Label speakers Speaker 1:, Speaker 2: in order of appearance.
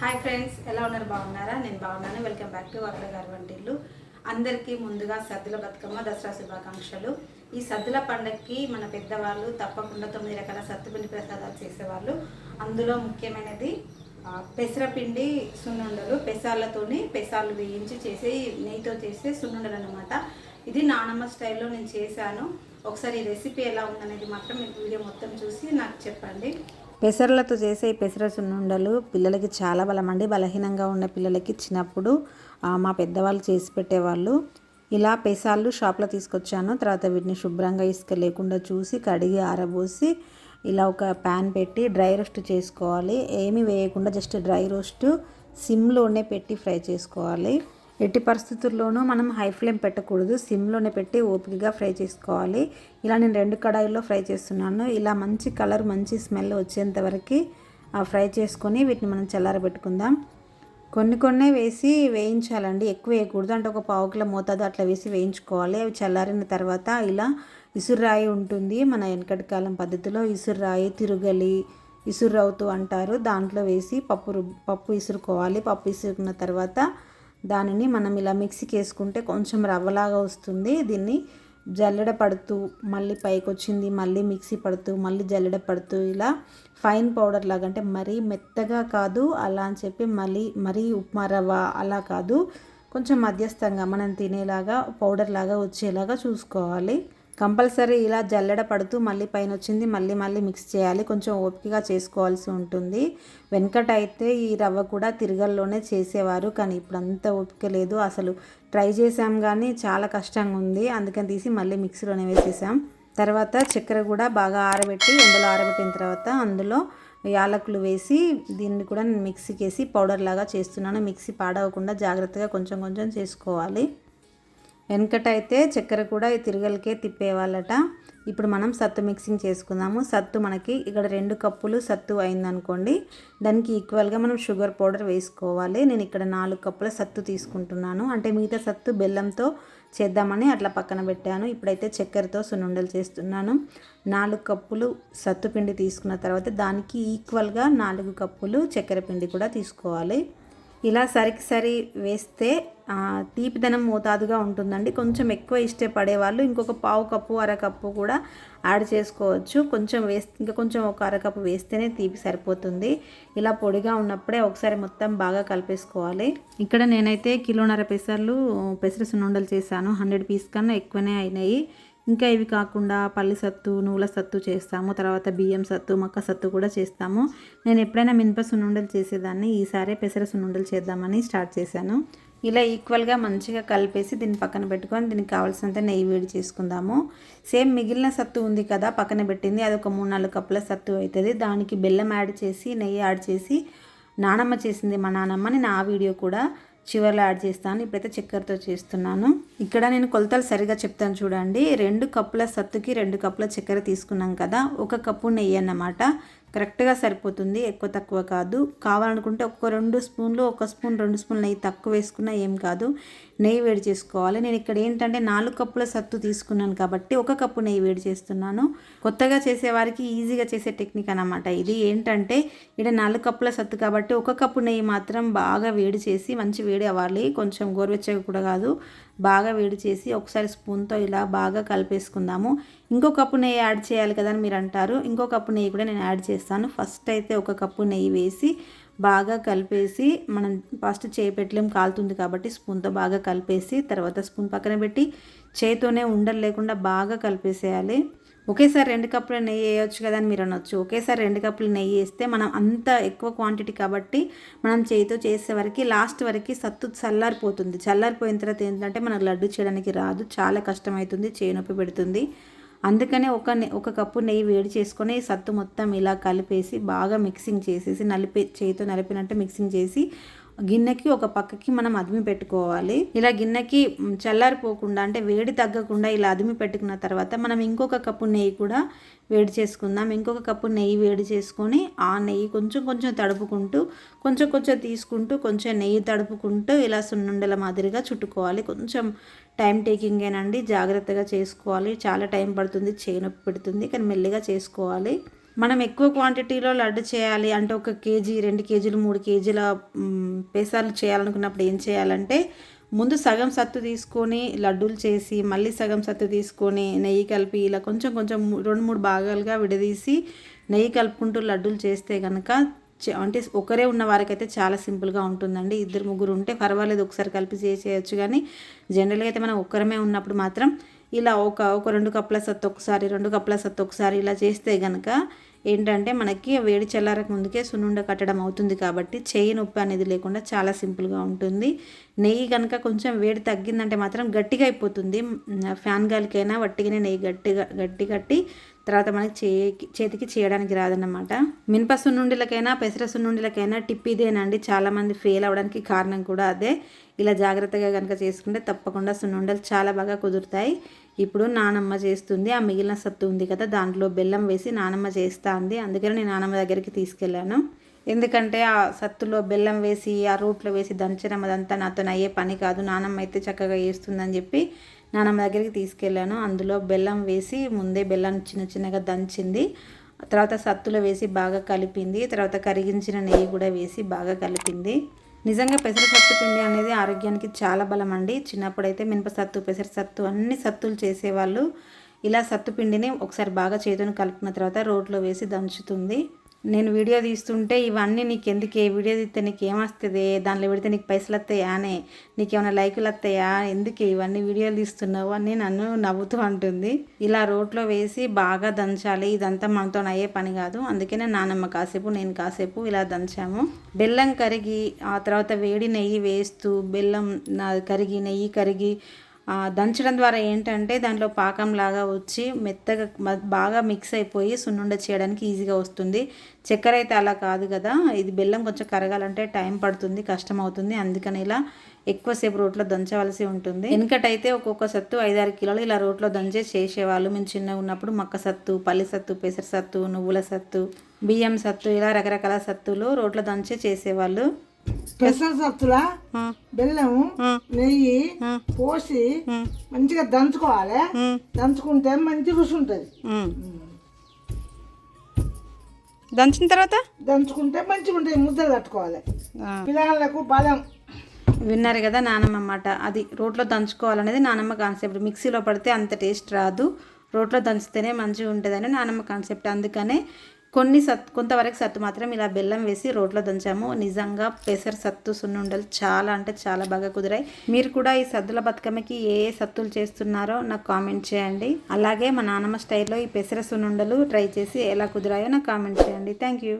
Speaker 1: Hi friends ఎలా ఉన్నారు? బాగున్నారా? నేను బాగున్నాను. వెల్కమ్ బ్యాక్ టు వరద గారి వంటిల్లు. అందరికీ ముందుగా సద్దుల బతుకమ్మ దసరా శుభాకాంక్షలు. ఈ సద్దుల పండగకి మన పెద్దవాళ్ళు తప్పకుండా తొమ్మిది రకాల సత్తుపిండి ప్రసాదాలు చేసేవాళ్ళు. అందులో ముఖ్యమైనది పెసరపిండి సున్నుండలు పెసాలతోని పెసాలు వేయించి చేసి నెయ్యితో చేసే సున్నుండలు అనమాట ఇది నానమ్మ స్టైల్లో నేను చేశాను. ఒకసారి ఈ రెసిపీ ఎలా ఉందనేది మాత్రం మీకు వీడియో మొత్తం చూసి నాకు చెప్పండి.
Speaker 2: పెసరలతో చేసే పెసర సున్నుండలు పిల్లలకి చాలా బలమండి. బలహీనంగా ఉన్న పిల్లలకి చిన్నప్పుడు మా పెద్దవాళ్ళు చేసి పెట్టేవాళ్ళు. ఇలా పెసాలు షాప్లో తీసుకొచ్చాను. తర్వాత వీటిని శుభ్రంగా ఇసుక లేకుండా చూసి కడిగి ఆరబోసి ఇలా ఒక ప్యాన్ పెట్టి డ్రై రోస్ట్ చేసుకోవాలి. ఏమీ వేయకుండా జస్ట్ డ్రై రోస్ట్ సిమ్లోనే పెట్టి ఫ్రై చేసుకోవాలి. ఎట్టి పరిస్థితుల్లోనూ మనం హై ఫ్లేమ్ పెట్టకూడదు. సిమ్లోనే పెట్టి ఓపికగా ఫ్రై చేసుకోవాలి. ఇలా నేను రెండు కడాయిల్లో ఫ్రై చేస్తున్నాను. ఇలా మంచి కలర్ మంచి స్మెల్ వచ్చేంత వరకు ఫ్రై చేసుకొని వీటిని మనం చల్లారబెట్టుకుందాం కొన్ని కొన్ని వేసి వేయించాలండి. ఎక్కువ వేయకూడదు. అంటే ఒక పావు కిలో మోతాదు అట్లా వేసి వేయించుకోవాలి. అవి చల్లారిన తర్వాత ఇలా ఇసురాయి ఉంటుంది మన వెనకటి కాలం పద్ధతిలో ఇసుర్రాయి తిరుగలి ఇసురవుతూ అంటారు. దాంట్లో వేసి పప్పు పప్పు ఇసురుకోవాలి. పప్పు ఇసురుకున్న తర్వాత దానిని మనం ఇలా మిక్సీకి వేసుకుంటే కొంచెం రవ్వలాగా వస్తుంది. దీన్ని జల్లెడ పడుతూ మళ్ళీ పైకి వచ్చింది మళ్ళీ మిక్సీ పడుతూ మళ్ళీ జల్లెడ పడుతూ ఇలా ఫైన్ పౌడర్ లాగా అంటే మరీ మెత్తగా కాదు అలా అని చెప్పి మళ్ళీ మరీ ఉప్మా రవ్వ అలా కాదు. కొంచెం మధ్యస్థంగా మనం తినేలాగా పౌడర్ లాగా వచ్చేలాగా చూసుకోవాలి. కంపల్సరీ ఇలా జల్లెడ పడుతూ మళ్ళీ పైన వచ్చింది మళ్ళీ మళ్ళీ మిక్స్ చేయాలి. కొంచెం ఓపికగా చేసుకోవాల్సి ఉంటుంది. వెనకట అయితే ఈ రవ్వ కూడా తిరగల్లోనే చేసేవారు కానీ ఇప్పుడు అంత ఓపిక లేదు. అసలు ట్రై చేసాం కానీ చాలా కష్టంగా ఉంది. అందుకని తీసి మళ్ళీ మిక్సీలోనే వేసేసాం. తర్వాత చక్కెర కూడా బాగా ఆరబెట్టి ఎండలో ఆరబెట్టిన తర్వాత అందులో యాలకులు వేసి దీన్ని కూడా నేను మిక్సీకి వేసి పౌడర్ లాగా చేస్తున్నాను. మిక్సీ పాడవకుండా జాగ్రత్తగా కొంచెం కొంచెం చేసుకోవాలి. వెనకట అయితే చక్కెర కూడా ఈ తిరగలకే తిప్పేవాళ్ళట. ఇప్పుడు మనం సత్తు మిక్సింగ్ చేసుకుందాము. సత్తు మనకి ఇక్కడ రెండు కప్పులు సత్తు అయిందనుకోండి. దానికి ఈక్వల్గా మనం షుగర్ పౌడర్ వేసుకోవాలి. నేను ఇక్కడ నాలుగు కప్పుల సత్తు తీసుకుంటున్నాను. అంటే మిగతా సత్తు బెల్లంతో చేద్దామని అట్లా పక్కన పెట్టాను. ఇప్పుడైతే చక్కెరతో సున్నుండలు చేస్తున్నాను. నాలుగు కప్పులు సత్తు పిండి తీసుకున్న తర్వాత దానికి ఈక్వల్గా నాలుగు కప్పులు చక్కెర పిండి కూడా తీసుకోవాలి. ఇలా సరికి సరి వేస్తే తీపిదనం మోతాదుగా ఉంటుందండి. కొంచెం ఎక్కువ ఇష్టపడే వాళ్ళు ఇంకొక పావు కప్పు అరకప్పు కూడా యాడ్ చేసుకోవచ్చు. కొంచెం వేస్తే ఇంకా కొంచెం ఒక అరకప్పు వేస్తేనే తీపి సరిపోతుంది. ఇలా పొడిగా ఉన్నప్పుడే ఒకసారి మొత్తం బాగా కలిపేసుకోవాలి. ఇక్కడ నేనైతే కిలోన్నర పెసర్లు పెసర సున్నుండలు చేశాను. హండ్రెడ్ పీస్ కన్నా ఎక్కువనే అయినాయి. ఇంకా ఇవి కాకుండా పల్లి సత్తు నువ్వుల సత్తు చేస్తాము. తర్వాత బియ్యం సత్తు మక్క సత్తు కూడా చేస్తాము. నేను ఎప్పుడైనా మినప సున్నుండలు చేసేదాన్ని. ఈసారి పెసర సున్నుండలు చేద్దామని స్టార్ట్ చేశాను. ఇలా ఈక్వల్గా మంచిగా కలిపేసి దీన్ని పక్కన పెట్టుకొని దీనికి కావాల్సినంత నెయ్యి వేడి చేసుకుందాము. సేమ్ మిగిలిన సత్తు ఉంది కదా పక్కన పెట్టింది. అది ఒక మూడు నాలుగు కప్పుల సత్తు అవుతుంది. దానికి బెల్లం యాడ్ చేసి నెయ్యి యాడ్ చేసి నానమ్మ చేసింది మా నానమ్మ నా వీడియో కూడా చివరిలో యాడ్ చేస్తాను. ఇప్పుడైతే చక్కెరతో చేస్తున్నాను. ఇక్కడ నేను కొలతలు సరిగా చెప్తాను చూడండి. రెండు కప్పుల సత్తుకి రెండు కప్పుల చక్కెర తీసుకున్నాం కదా. ఒక కప్పు నెయ్యి అన్నమాట. కరెక్ట్గా సరిపోతుంది ఎక్కువ తక్కువ కాదు. కావాలనుకుంటే ఒక్క రెండు స్పూన్లు ఒక స్పూన్ రెండు స్పూన్లు నెయ్యి తక్కువ వేసుకున్నా ఏం కాదు. నెయ్యి వేడి చేసుకోవాలి. నేను ఇక్కడ ఏంటంటే నాలుగు కప్పుల సత్తు తీసుకున్నాను కాబట్టి ఒక కప్పు నెయ్యి వేడి చేస్తున్నాను. కొత్తగా చేసేవారికి ఈజీగా చేసే టెక్నిక్ అనమాట ఇది. ఏంటంటే ఇక్కడ నాలుగు కప్పుల సత్తు కాబట్టి ఒక కప్పు నెయ్యి మాత్రం బాగా వేడి చేసి మంచి వేడి అవ్వాలి. కొంచెం గోరువెచ్చగా కూడా కాదు. బాగా వేడి చేసి ఒకసారి స్పూన్తో ఇలా బాగా కలిపేసుకుందాము. ఇంకో కప్పు నెయ్యి యాడ్ చేయాలి కదా అని మీరు అంటారు ఇంకో కప్పు నెయ్యి కూడా నేను యాడ్ చేస్తాను. ఫస్ట్ అయితే ఒక కప్పు నెయ్యి వేసి బాగా కలిపేసి మనం ఫస్ట్ చేయి పెట్టలేం కాలుతుంది కాబట్టి స్పూన్తో బాగా కలిపేసి తర్వాత స్పూన్ పక్కన పెట్టి చేతితోనే ఉండలు లేకుండా బాగా కలిపేసేయాలి. ఒకేసారి రెండు కప్పుల నెయ్యి వేయొచ్చు కదా అని మీరు అనొచ్చు. ఒకేసారి రెండు కప్పులు నెయ్యి వేస్తే మనం అంత ఎక్కువ క్వాంటిటీ కాబట్టి మనం చేతితో చేసే వరకు లాస్ట్ వరకు సత్తు చల్లారిపోతుంది. చల్లారిపోయిన తర్వాత ఏంటంటే మనకు లడ్డు చేయడానికి రాదు. చాలా కష్టమవుతుంది. చేయి నొప్పి పెడుతుంది. అందుకనే ఒక నె- ఒక కప్పు నెయ్యి వేడి చేసుకొని సత్తు మొత్తం ఇలా కలిపేసి బాగా మిక్సింగ్ చేసేసి నలిపి చేతితో నలిపినట్టు మిక్సింగ్ చేసి గిన్నెకి ఒక పక్కకి మనం అదిమి పెట్టుకోవాలి. ఇలా గిన్నెకి చల్లారిపోకుండా అంటే వేడి తగ్గకుండా ఇలా అదిమి పెట్టుకున్న తర్వాత మనం ఇంకొక కప్పు నెయ్యి కూడా వేడి చేసుకుందాం. ఇంకొక కప్పు నెయ్యి వేడి చేసుకొని ఆ నెయ్యి కొంచెం కొంచెం తడుపుకుంటూ కొంచెం కొంచెం తీసుకుంటూ కొంచెం నెయ్యి తడుపుకుంటూ ఇలా సున్నుండల మాదిరిగా చుట్టుకోవాలి. కొంచెం టైం టేకింగేనండి. జాగ్రత్తగా చేసుకోవాలి. చాలా టైం పడుతుంది. చేయి నొప్పి పెడుతుంది. కానీ మెల్లిగా చేసుకోవాలి. మనం ఎక్కువ క్వాంటిటీలో లడ్డు చేయాలి అంటే ఒక కేజీ రెండు కేజీలు మూడు కేజీల పేసాలు చేయాలనుకున్నప్పుడు ఏం చేయాలంటే ముందు సగం సత్తు తీసుకొని లడ్డూలు చేసి మళ్ళీ సగం సత్తు తీసుకొని నెయ్యి కలిపి ఇలా కొంచెం కొంచెం రెండు మూడు భాగాలుగా విడదీసి నెయ్యి కలుపుకుంటూ లడ్డూలు చేస్తే కనుక అంటే ఒకరే ఉన్న వారికైతే చాలా సింపుల్గా ఉంటుందండి. ఇద్దరు ముగ్గురు ఉంటే పర్వాలేదు ఒకసారి కలిపి చేసేయచ్చు కానీ జనరల్గా అయితే మనం ఒక్కరమే ఉన్నప్పుడు మాత్రం ఇలా ఒక ఒక రెండు కప్పుల సత్తు ఒకసారి రెండు కప్పుల సత్తు ఒకసారి ఇలా చేస్తే కనుక ఏంటంటే మనకి వేడి చల్లారక ముందుకే సున్నుండ కట్టడం అవుతుంది కాబట్టి చేయి నొప్పి అనేది లేకుండా చాలా సింపుల్గా ఉంటుంది. నెయ్యి కనుక కొంచెం వేడి తగ్గిందంటే మాత్రం గట్టిగా అయిపోతుంది. ఫ్యాన్ గాలికైనా వట్టిగానే నెయ్యి గట్టిగా గట్టి కట్టి తర్వాత మనకి చే చేతికి చేయడానికి రాదన్నమాట. మినప సున్నుండిలకైనా పెసర సున్నుండిలకైనా టిప్ ఇదేనండి. చాలామంది ఫెయిల్ అవ్వడానికి కారణం కూడా అదే. ఇలా జాగ్రత్తగా కనుక చేసుకుంటే తప్పకుండా సున్నుండలు చాలా బాగా కుదురుతాయి. ఇప్పుడు నానమ్మ చేస్తుంది ఆ మిగిలిన సత్తు ఉంది కదా దాంట్లో బెల్లం వేసి నానమ్మ చేస్తా ఉంది అందుకని నేను నానమ్మ దగ్గరికి తీసుకెళ్ళాను. ఎందుకంటే ఆ సత్తులో బెల్లం వేసి ఆ రోట్లో వేసి దంచడం అదంతా నాతో అయ్యే పని కాదు. నానమ్మ అయితే చక్కగా వేస్తుందని చెప్పి నానమ్మ దగ్గరికి తీసుకెళ్ళాను. అందులో బెల్లం వేసి ముందే బెల్లం చిన్న చిన్నగా దంచింది. తర్వాత సత్తులో వేసి బాగా కలిపింది. తర్వాత కరిగించిన నెయ్యి కూడా వేసి బాగా కలిపింది. నిజంగా పెసర సత్తు పిండి అనేది ఆరోగ్యానికి చాలా బలం అండి. చిన్నప్పుడైతే మినప సత్తు పెసర సత్తు అన్ని సత్తులు చేసేవాళ్ళు. ఇలా సత్తు పిండిని ఒకసారి బాగా చేతుని కలుపుకున్న తర్వాత రోట్లో వేసి దంచుతుంది. నేను వీడియో తీస్తుంటే ఇవన్నీ నీకు ఎందుకే వీడియో తీస్తే నీకు ఏమొస్తుంది దాంట్లో పెడితే నీకు పైసలు వస్తాయా అనే? నీకేమైనా లైకులు వస్తాయా ఎందుకు ఇవన్నీ వీడియోలు తీస్తున్నావు అని నన్ను నవ్వుతూ అంటుంది. ఇలా రోట్లో వేసి బాగా దంచాలి. ఇదంతా మనతో అయ్యే పని కాదు. అందుకే నానమ్మ కాసేపు నేను కాసేపు ఇలా దంచాము. బెల్లం కరిగి ఆ తర్వాత వేడి నెయ్యి వేస్తూ బెల్లం కరిగి నెయ్యి కరిగి దంచడం ద్వారా ఏంటంటే దాంట్లో పాకం లాగా వచ్చి మెత్తగా బాగా మిక్స్ అయిపోయి సున్నుండ చేయడానికి ఈజీగా వస్తుంది. చక్కెర అయితే అలా కాదు కదా. ఇది బెల్లం కొంచెం కరగాలంటే టైం పడుతుంది కష్టం అవుతుంది. అందుకని ఇలా ఎక్కువసేపు రోట్లో దంచవలసి ఉంటుంది. వెనకటైతే ఒక్కొక్క సత్తు ఐదారు కిలోలు ఇలా రోట్లో దంచే చేసేవాళ్ళు. మేము చిన్నగా ఉన్నప్పుడు మక్క సత్తు పల్లి సత్తు పెసర సత్తు నువ్వుల సత్తు బియ్యం సత్తు ఇలా రకరకాల సత్తులు రోట్లో దంచే చేసేవాళ్ళు.
Speaker 3: పెసర సత్తుల బెల్లం నెయ్యి పోసి మంచిగా దంచుకోవాలి. దంచుకుంటే మంచి రుచి ఉంటుంది
Speaker 2: దంచిన తర్వాత?
Speaker 3: దంచుకుంటే మంచిగా ఉంటుంది ముద్దలు కట్టుకోవాలి. పిల్లలకు బలం.
Speaker 2: విన్నారు కదా నానమ్మ అన్నమాట. అది రోట్లో దంచుకోవాలనేది నానమ్మ కాన్సెప్ట్ మిక్సీలో పడితే అంత టేస్ట్ రాదు. రోట్లో దంచితేనే మంచిగా ఉంటుందని నానమ్మ కాన్సెప్ట్ అందుకనే కొన్ని సత్ కొంతవరకు సత్తు మాత్రం ఇలా బెల్లం వేసి రోట్లో దంచాము. నిజంగా పెసర సత్తు సున్నుండలు చాలా అంటే చాలా బాగా కుదిరాయి. మీరు కూడా ఈ సద్దుల బతుకమ్మకి ఏ ఏ సత్తులు చేస్తున్నారో నాకు కామెంట్ చేయండి. అలాగే మా నానమ్మ స్టైల్లో ఈ పెసర సున్నుండలు ట్రై చేసి ఎలా కుదిరాయో నాకు కామెంట్ చేయండి. Thank you.